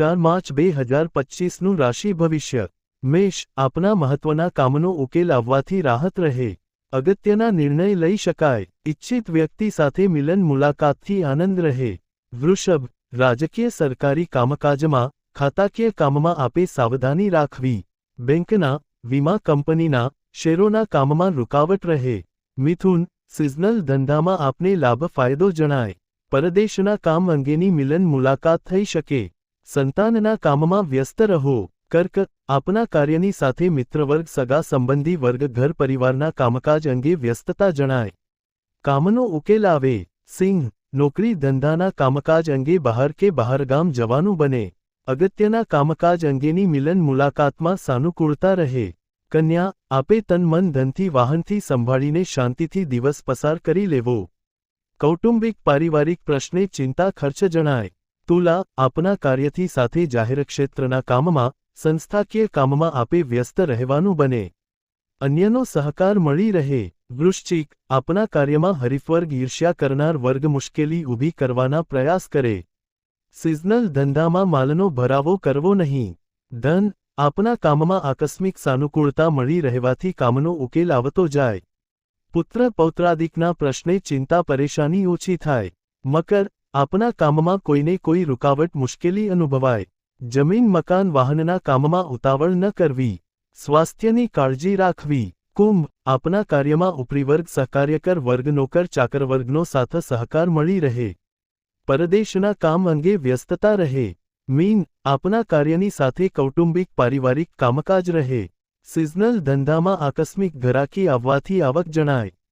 ચાર માર્ચ બે હજાર પચીસનું રાશિ ભવિષ્ય. મેષ, આપના મહત્વના કામનો ઉકેલ આવવાથી રાહત રહે. અગત્યના નિર્ણય લઈ શકાય. ઇચ્છિત વ્યક્તિ સાથે મિલન મુલાકાતથી આનંદ રહે. વૃષભ, રાજકીય સરકારી કામકાજમાં, ખાતાકીય કામમાં આપે સાવધાની રાખવી. બેંકના, વીમા કંપનીના, શેરોના કામમાં રૂકાવટ રહે. મિથુન, સિઝનલ ધંધામાં આપને લાભ ફાયદો જણાય. પરદેશના કામ અંગેની મિલન મુલાકાત થઈ શકે. સંતાનના કામમાં વ્યસ્ત રહો. કર્ક, આપના કાર્યની સાથે મિત્રવર્ગ, સગા સંબંધી વર્ગ, ઘર પરિવારના કામકાજ અંગે વ્યસ્તતા જણાય. કામનો ઉકેલ આવે. સિંહ, નોકરી ધંધાના કામકાજ અંગે બહાર કે બહારગામ જવાનું બને. અગત્યના કામકાજ અંગેની મિલન મુલાકાતમાં સાનુકૂળતા રહે. કન્યા, આપે તન મન ધનથી વાહનથી સંભાળીને શાંતિથી દિવસ પસાર કરી લેવો. કૌટુંબિક, પારિવારિક પ્રશ્ને ચિંતા ખર્ચ જણાય. તુલા આપના કાર્યથી સાથે જાહેર ક્ષેત્રના કામમાં, સંસ્થાકીય કામમાં આપે વ્યસ્ત રહેવાનું બને. અન્યનો સહકાર મળી રહે. વૃશ્ચિક, આપના કાર્યમાં હરીફવર્ગ ઈર્ષ્યા કરનાર વર્ગ મુશ્કેલી ઊભી કરવાના પ્રયાસ કરે. સિઝનલ ધંધામાં માલનો ભરાવો કરવો નહીં. ધન, આપના કામમાં આકસ્મિક સાનુકૂળતા મળી રહેવાથી કામનો ઉકેલ આવતો જાય. પુત્ર પૌત્રાદિકના પ્રશ્ને ચિંતા પરેશાની ઓછી થાય. મકર આપના કામમાં કોઈને કોઈ રૂકાવટ મુશ્કેલી અનુભવાય. જમીન, મકાન, વાહનના કામમાં ઉતાવળ ન કરવી. સ્વાસ્થ્યની કાળજી રાખવી. કુંભ, આપના કાર્યમાં ઉપરીવર્ગ સહકાર્યકર વર્ગ, નોકર ચાકર સાથ સહકાર મળી રહે. પરદેશના કામ અંગે વ્યસ્તતા રહે. મીન, આપના કાર્યની સાથે કૌટુંબિક, પારિવારિક કામકાજ રહે. સિઝનલ ધંધામાં આકસ્મિક ઘરાકી આવવાથી આવક જણાય.